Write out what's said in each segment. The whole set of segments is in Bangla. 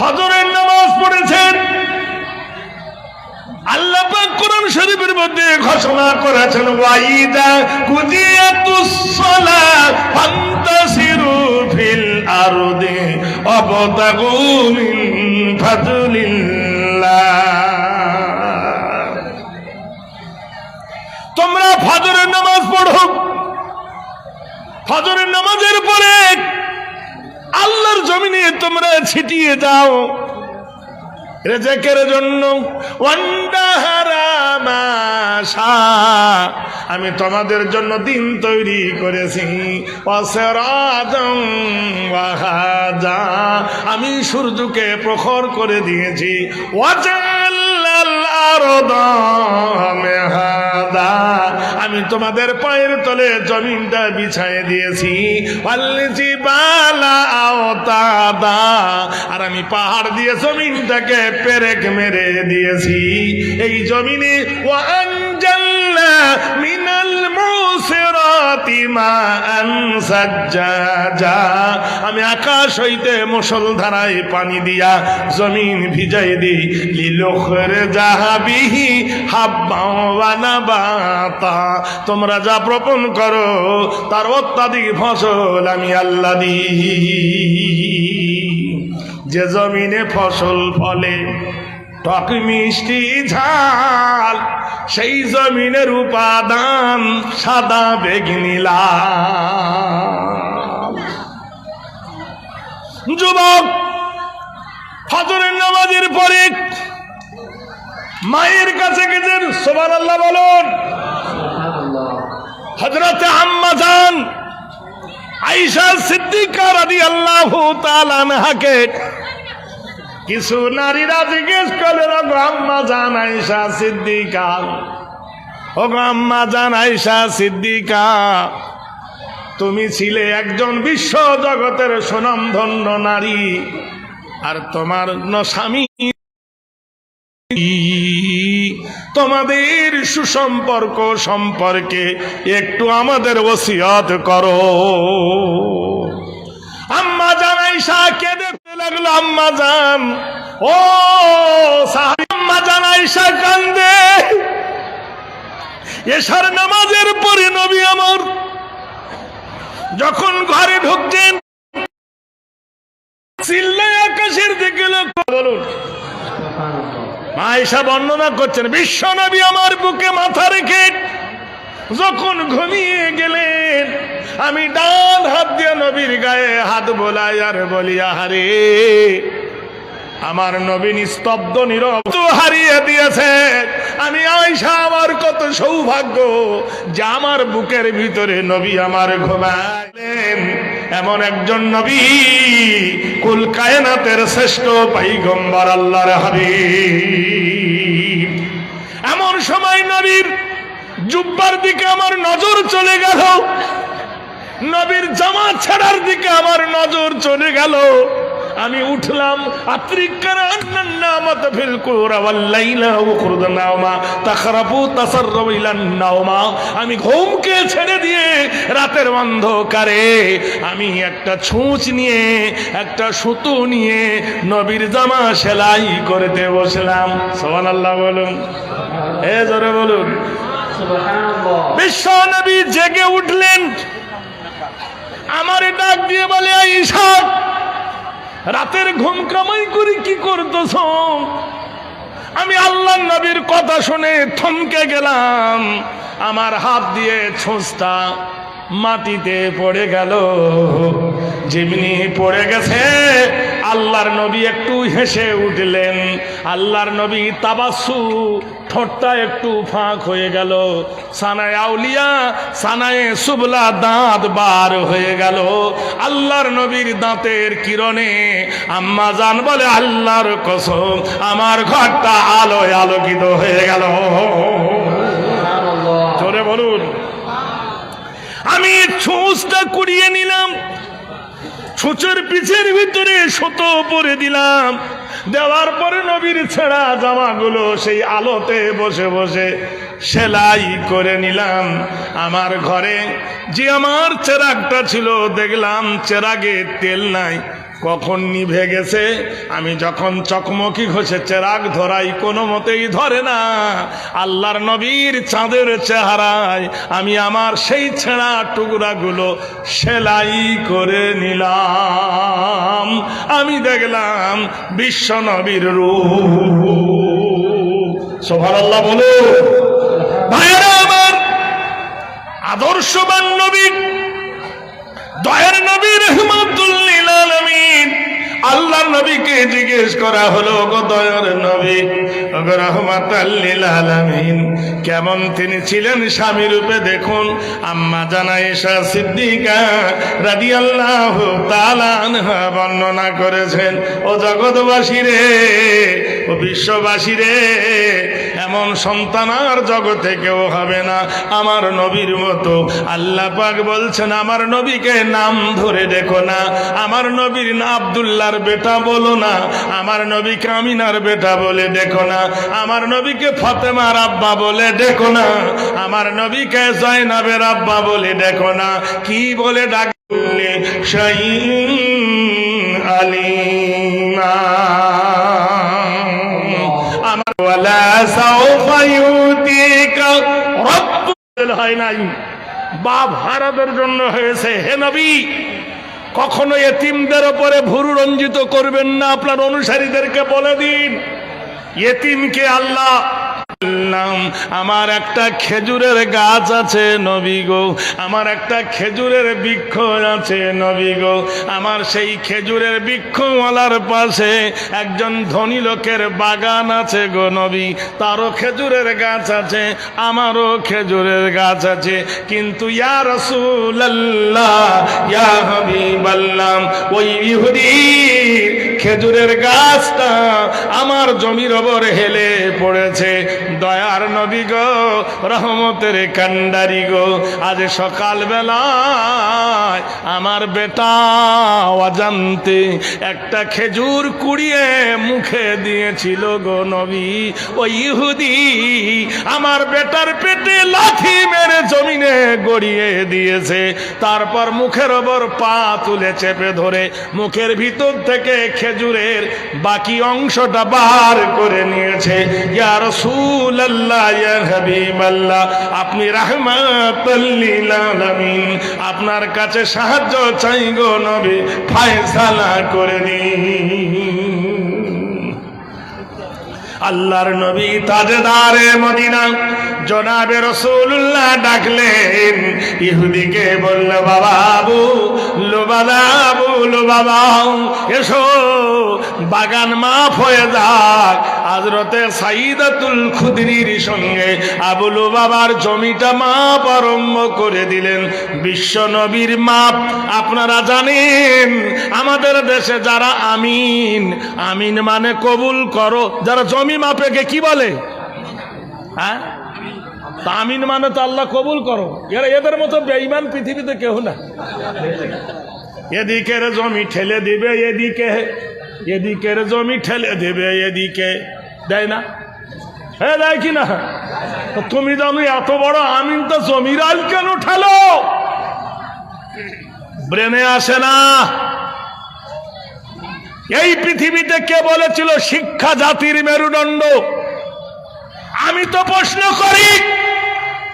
ফজরের নামাজ পড়েছেন। আল্লাহ পাক কোরআন শরীফের মধ্যে ঘোষণা করেছেন, ওয়াইদা কুদিয়াতুস সালাত ফান্তাসিরু ফিল আরদি ওয়াবতাগু মিন ফাদলিল্লাহ। তোমরা ফজরের নামাজ পড়ো। ফজরের নামাজের পরে জমিনে তোমরা ছিটিয়ে যাও রেজেকের জন্য আমি তোমাদের জন্য দিন তৈরি করেছি। আমি সূর্যকে প্রখর করে দিয়েছি। ওয়াজাল্লাল আরদা মেহাদা। আমি তোমাদের পায়ের তলে জমিনটা বিছায় দিয়েছি। আর আমি পাহাড় দিয়ে জমিনটাকে পেরেক মেরে দিয়েছি। এই জমিনে ওয়ানজাল্লা মিনাল মুসিরাতি মাআন সাজ্জাজা। আমি আকাশ হইতে মুসলধারায় পানি দিয়া জমিন ভিজাই দিই। লিলখর জাহাবিহি হাব্বা ওয়া নাবাতা। তোমরা যা প্রপন করো, তার অত্যাধিক ফসল আমি আল্লাহ দিই। যে জমিনে ফসল ফলে টক মিষ্টি ঝাল, সেই জমিনের উপাদান সাদা বেগনিলা যুবক, ফজরের নামাজের পরে মায়ের কাছে গেছেন সোমান আল্লাহ বলুন। হজরত আম্মা যান আইসা সিদ্দিকা রাদি আল্লাহ তালানহাকে কিছু নারীরা জিজ্ঞেস করলেন আম্মা জান আইসা সিদ্দিকা। ও আম্মা জান আইসা সিদ্দিকা, তুমি ছিলে একজন বিশ্ব জগতের সুনামধন্য নারী, আর তোমার স্বামী তোমাদের সুসম্পর্ক সম্পর্কে একটু আমাদের ওসিয়ত করো। আম্মা জানাই শাহ কেঁদে লাগল, আম্মা জান। ও আম্মা শাহ কান্দে। এসার নামাজের পরে নবী আমার যখন ঘরে ঢুকছেন আকাশের দিকে লক্ষ্য বলুন মায়েশা বর্ণনা করছেন, বিশ্ব নবী আমার বুকে মাথা রেখে যখন ঘুমিয়ে গেলেন, আমি ডান হাত দিয়ে নবীর গায়ে হাত বোলাই আর বলি, আহারে, আমার নবীন স্তব্ধ নীরব হারিয়ে দিয়েছে। আমি আয়সা আমার কত সৌভাগ্য যে আমার বুকের ভিতরে নবী আমার ঘুমাইলেন এমন একজন নবী কুল কায়নাতের শ্রেষ্ঠ পাইগম্বর আল্লাহর হাবিব। এমন সময় নবীর জুব্বার দিকে আমার নজর চলে গেল। নবীর জামা ছাড়ার দিকে আমার নজর চলে গেল। আমি উঠলাম, আত্রিকার নাওমা। আমি ঘুমকে ছেড়ে দিয়ে রাতের অন্ধকারে আমি একটা ছুঁচ নিয়ে, একটা সুতো নিয়ে নবীর জামা সেলাই করতে বসলাম। সুবহানাল্লাহ বলুন। এ জোরে বলুন। বিশ্ব নবী জেগে উঠলেন। আমার ডাক দিয়ে বলে আইসা রাতের ঘুম কামাই করে, কি করতেছ? আমি আল্লাহ নবীর কথা শুনে থমকে গেলাম। আমার হাত দিয়ে ছোঁচটা মাটিতে পড়ে গেল। যেমনি পড়ে গেছে, আল্লাহর নবী একটু হেসে উঠলেন। আল্লাহর নবী তাবাসু ঠোঁটটা একটু ফাঁক হয়ে গেল। সানায় আউলিয়া সানায় সুবলা দাঁত বার হয়ে গেল। আল্লাহর নবীর দাঁতের কিরণে আম্মা জান বলে আল্লাহর কসম আমার ঘরটা আলোয় আলোকিত হয়ে গেল। জোরে বলুন। আমি ছুঁচটা কুড়িয়ে নিলাম ছুঁচের পিছের ভিতরে সুতো পরে দিলাম। দেওয়ার পরে নবীর ছেঁড়া জামাগুলো সেই আলোতে বসে বসে সেলাই করে নিলাম। আমার ঘরে যে আমার চেরাগটা ছিল, দেখলাম চেরাগে তেল নাই। কখন নিভে গেছে? আমি যখন চকমকি ঘষে চেরাগ ধরাই, কোনো মতেই ধরে না। আল্লাহর নবীর চাঁদের চেহারায় আমি আমার সেই ছেঁড়া টুকরাগুলো সেলাই করে নিলাম। আমি দেখলাম বিশ্ব নবীর রূপ। আল্লাহ বলো ভাইয়েরা আমার আদর্শবান নবী, দয়ের নবী রহমাতুল্লিল আল্লাহর নবীকে জিজ্ঞেস করা হলো গদয়ের নবী গো রহমাতাল্লিল কেমন তিনি ছিলেন স্বামী রূপে দেখুন। আম্মা জানা এসা সিদ্দিকা রাদি আল্লাহ বর্ণনা করেছেন, ও জগৎবাসী রে, ও বিশ্ববাসী রে এমন সন্তান আর জগতে কেউ হবে না। আমার নবীর মতো আল্লাহ পাক বলছেন, আমার নবীকে নাম ধরে দেখো না। আমার নবীর না আবদুল্লাহর বেটা বলো না। আমার নবীকে আমিনার বেটা বলে দেখো না। আমার নবীকে ফতেমার আব্বা বলে দেখো না। আমার নবীকে জয়নাবের আব্বা বলে দেখো না। কি বলে ডাকলে শাইন আলিমা হয় নাই বাপ হারাদের জন্য হয়েছে। হে নবী, কখনো এতিমদের ওপরে ভুরু রঞ্জিত করবেন না। আপনার অনুসারীদেরকে বলে দিন, এতিমকে আল্লাহ বললাম, আমার একটা খেজুরের গাছ আছে নবী গো। আমার একটা খেজুরের বৃক্ষ আছে নবী গো। আমার সেই খেজুরের বৃক্ষওয়ালার পাশে একজন ধনী লোকের বাগান আছে গো নবী। তারও খেজুরের গাছ আছে আমারও খেজুরের গাছ আছে। কিন্তু ইয়া রসুল্লাহ ইয়া ওই ইহুদির খেজুরের গাছটা আমার জমির ওপর হেলে পড়েছে। দয়ার নবী গো, রহমতের কান্ডারি গো। আজ সকাল বেলায় আমার বেটা অজান্তে একটা খেজুর কুড়িয়ে মুখে দিয়েছিল গো নবী। ওই ইহুদি, আমার বেটার পেটে লাথি মেরে জমিনে গড়িয়ে দিয়েছে। তারপর মুখের ওপর পা তুলে চেপে ধরে মুখের ভিতর থেকে খেজুরের বাকি অংশটা বার করে নিয়েছে। ইয়া আপনি আলামিন, আপনার কাছে সাহায্য চাই গো নবী, ফায়সালা করে দিন। আল্লাহর নবী তাজদারে মদিনা জনাবে রসুল্লাহ ডাকলেন, ইহুদিকে বলল, বাবা আবু লো বাবা আবু লো বাবা এসো, বাগান মাফ হয়ে যাক। আজরতে সাইদাতুল খুদরির সঙ্গে আবুলু বাবার জমিটা মাপ আরম্ভ করে দিলেন। বিশ্ব নবীর মাপ, আপনারা জানেন, আমাদের দেশে যারা আমিন আমিন মানে কবুল করো, যারা জমি মাপেকে কি বলে? হ্যাঁ? তা আমিন মানে তো আল্লাহ কবুল করো। এরা এদের মতো বেঈমান পৃথিবীতে কেউ না। এদিকের জমি ঠেলে দিবে, এদিকে, এদিকের জমি ঠেলে দেবে, এদিকে। দেয় না? হ্যাঁ দেয় কি না? তুমি জানো, এত বড় আমিন তো জমির আল কেন ঠেলো? ব্রেনে আসে না। এই পৃথিবীতে কে বলেছিল, শিক্ষা জাতির মেরুদণ্ড? আমি তো প্রশ্ন করি।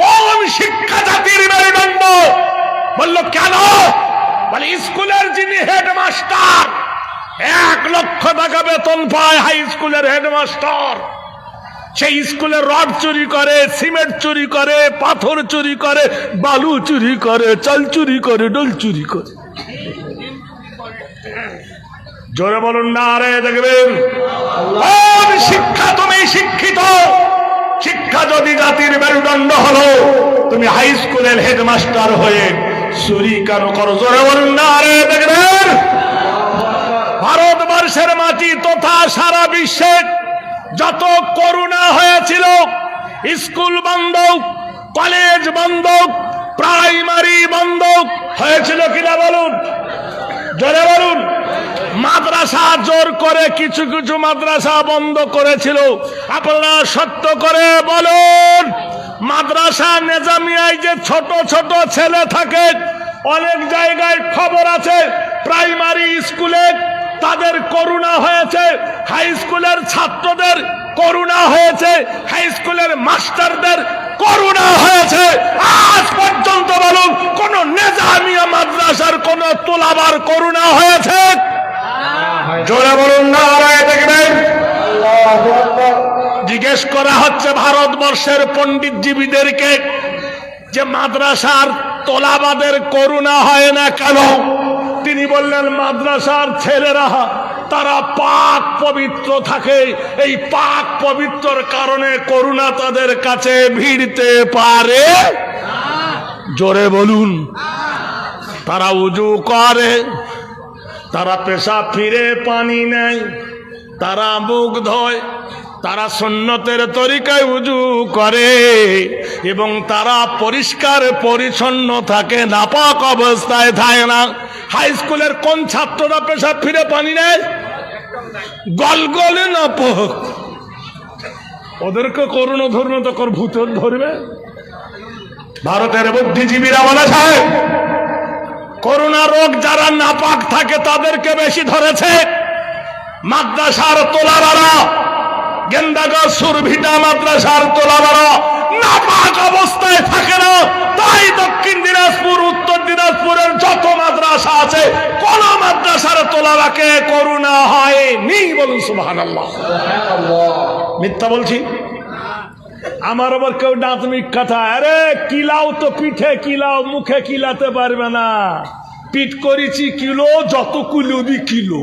কোন শিক্ষা জাতির মেরুদণ্ড বলল, কেন? বলে, স্কুলের যিনি হেডমাস্টার, এক লক্ষ টাকা বেতন পায় হাই স্কুলের হেডমাস্টার। সেই স্কুলে রড চুরি করে, সিমেন্ট চুরি করে, পাথর চুরি করে, বালু চুরি করে, চাল চুরি করে, ডোল চুরি করে। জোরে বলুন না আরে দেখবেন তুমি হাই স্কুলের হেডমাস্টার হয়ে চুরি কেন করো জোরে দেখবেন? ভারতবর্ষের মাটি তথা সারা বিশ্বে যত করুণা হয়েছিল, স্কুল বন্ধ কলেজ বন্ধ প্রাইমারি বন্ধ হয়েছিল কিনা বলুন? জোরে বলুন। মাদ্রাসা জোর করে কিছু কিছু মাদ্রাসা বন্ধ করেছিল। আপনারা সত্য করে বলুন। মাদ্রাসা নেজামিয়ায় যে ছোট ছোট ছেলে থাকে অনেক জায়গায় খবর আছে প্রাইমারি স্কুলে তাদের করুণা হয়েছে হাই স্কুলের ছাত্রদের করুণা হয়েছে হাই স্কুলের মাস্টারদের করুণা হয়েছে। আজ পর্যন্ত বলুন কোন নেজামিয়া মাদ্রাসার কোন তোলাবার করুণা হয়েছে? জোরে বলুন না দেখবেন। জিজ্ঞেস করা হচ্ছে ভারতবর্ষের পণ্ডিতজীবীদেরকে যে মাদ্রাসার তোলাবাদের করুণা হয় না কেন? তিনি বললেন, মাদ্রাসার ছেলেরা, তারা পাক পবিত্র থাকে। এই পাক পবিত্রর কারণে করুণা তাদের কাছে ভিড়তে পারে। জোরে বলুন। তারা উজু করে, তারা পেশা ফিরে পানি নেয়, তারা মুখ ধোয় তারা সন্ন্যতের তরিকায় উজু করে এবং তারা পরিষ্কার, পরিচ্ছন্ন থাকে, নাপাক অবস্থায় থাকে না। হাই স্কুলের কোন ছাত্ররা পেশা ফিরে পানি নেয়? গলগলে নাপক। ওদেরকে করুণ ধর্ম তখন ভূতের ধরবে। ভারতের বুদ্ধিজীবীরা বলেছে করোনা রোগ যারা নাপাক থাকে তাদেরকে বেশি ধরেছে। মাদ্রাসার তোলাবারা গেন্দাগর সুরভিটা মাদ্রাসার তোলাবারা নাপাক অবস্থায় থাকে না। তাই দক্ষিণ দিনাজপুর, উত্তর দিনাজপুরের যত মাদ্রাসা আছে, কোন মাদ্রাসার তোলাবাকে করুণা হয়নি বলুন আল্লাহ মিথ্যা বলছি? আমার আবার কেউ ডাঁতমিক কথা। আরে, কিলাও তো পিঠে, কিলাও মুখে কিলাতে পারবে না। পিঠ করেছি কিলো যত কুলুবি কিলো।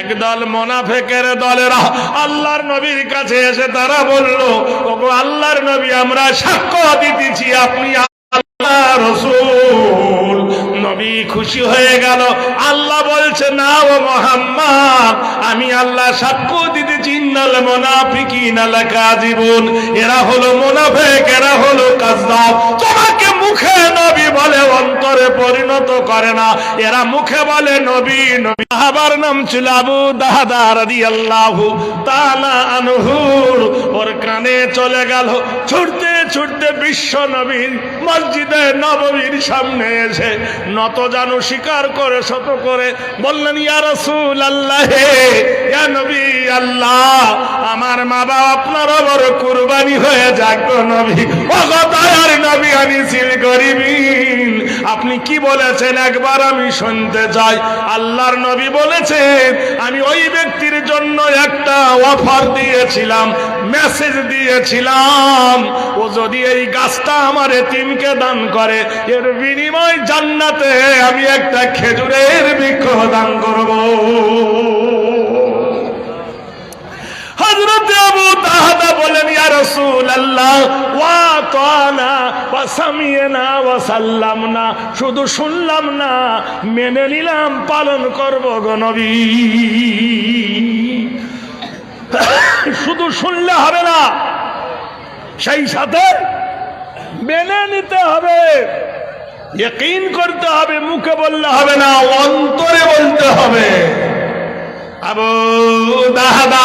একদল মোনাফেকের দলেরা আল্লাহর নবীর কাছে এসে তারা বলল, ওগো আল্লাহর নবী, আমরা সাক্ষ্য দিতেছি, আপনি আল্লাহ রসুল। নবী খুশি হয়ে গেল। আল্লাহ বলছে, না ও মোহাম্মদ, আমি আল্লাহ সাক্ষ্য দিতে চিন্নাল মোনাফিকিন জীবন এরা হলো মোনাফেক, এরা হলো কাজদাব তোমাকে মুখে নবী বলে, অন্তরে পরিণত করে না। এরা মুখে বলে, নবী নবী। সাহাবার নাম ছিল আবু দাহাদা ওর কানে চলে গেল। ছুটতে ছুটতে বিশ্ব নবীর মসজিদে নববীর সামনে এসে নত জানু স্বীকার করে, শত করে বললেন, ইয়া রাসূল আল্লাহ আল্লাহ, আমার মা বাবা আপনার বড় কুরবানি হয়ে যাক নবী। অগতার নবী আনিছিল গরিবিন। আপনি কি বলেছেন? একবার আমি শুনতে চাই। আল্লাহর নবী বলেছেন, আমি ওই ব্যক্তির জন্য একটা অফার দিয়েছিলাম, মেসেজ দিয়েছিলাম। ও যদি এই গাছটা আমার এতিমকে দান করে, এর বিনিময় জান্নাতে আমি একটা খেজুরের বৃক্ষ দান করব। শুধু শুনলাম না, মেনে নিলাম, পালন করব গো নবী। শুধু শুনলে হবে না, সেই সাথে মেনে নিতে হবে। করতে হবে, মুখে বললে হবে না, অন্তরে বলতে হবে। আবু দাহাদা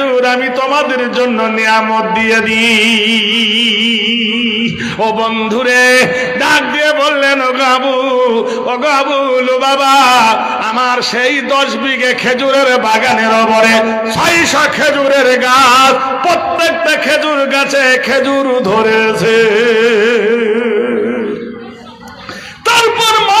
আমি তোমাদের জন্য নিয়ামত দিয়ে দিই। ও বন্ধুরে, ডাক দিয়ে বললেন, ও গাবু, ও গাবুল বাবা, আমার সেই দশ বিঘে খেজুরের বাগানের ওপরে ছয়শো খেজুরের গাছ, প্রত্যেকটা খেজুর গাছে খেজুর ধরেছে। তারপর মায়ের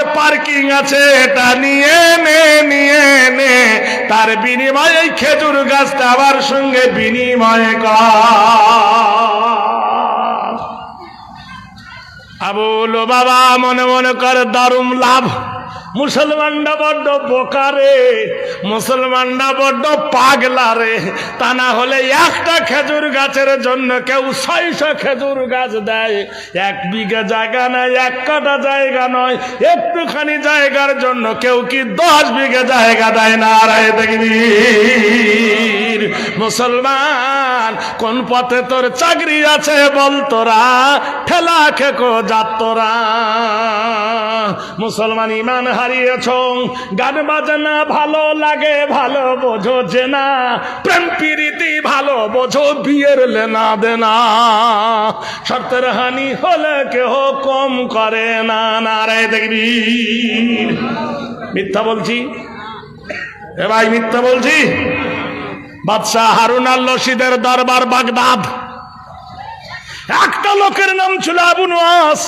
পার্কিং আছে, এটা নিয়ে নে নিয়ে নে। তার বিনিময়ে এই খেজুর গাছটা আমার সঙ্গে বিনিময় কর। আবুল বাবা মনে মনে কর দারুম লাভ। মুসলমানরা বড্ড বোকারে, মুসলমানরা বড্ড পাগলা রে তা না হলে একটা খেজুর গাছের জন্য কেউ ছয়শো খেজুর গাছ দেয়। এক বিঘা জায়গা নয়, এক কাটা জায়গা নয়, একটুখানি জায়গার জন্য কেউ কি দশ বিঘা জায়গা দেয় না? রায় দেখবি মুসলমান, কোন পথে তোর চাকরি আছে বল তোরা? ঠেলা খেকো যাত তোরা মুসলমান ইমান হারিয়েছ, গান বাজনা ভালো লাগে, ভালো বোঝো যে না প্রেম প্রীতি ভালো বোঝো, বিয়ের লেনা দেনা। শর্তের হানি হলে কেহ কম করে না। না রে দেখবি মিথ্যা বলছি? এ ভাই মিথ্যা বলছি? বাদশাহ হারুন আল রশিদের দরবার বাগদাদ। একটা লোকের নাম ছিল আবু নোয়াস।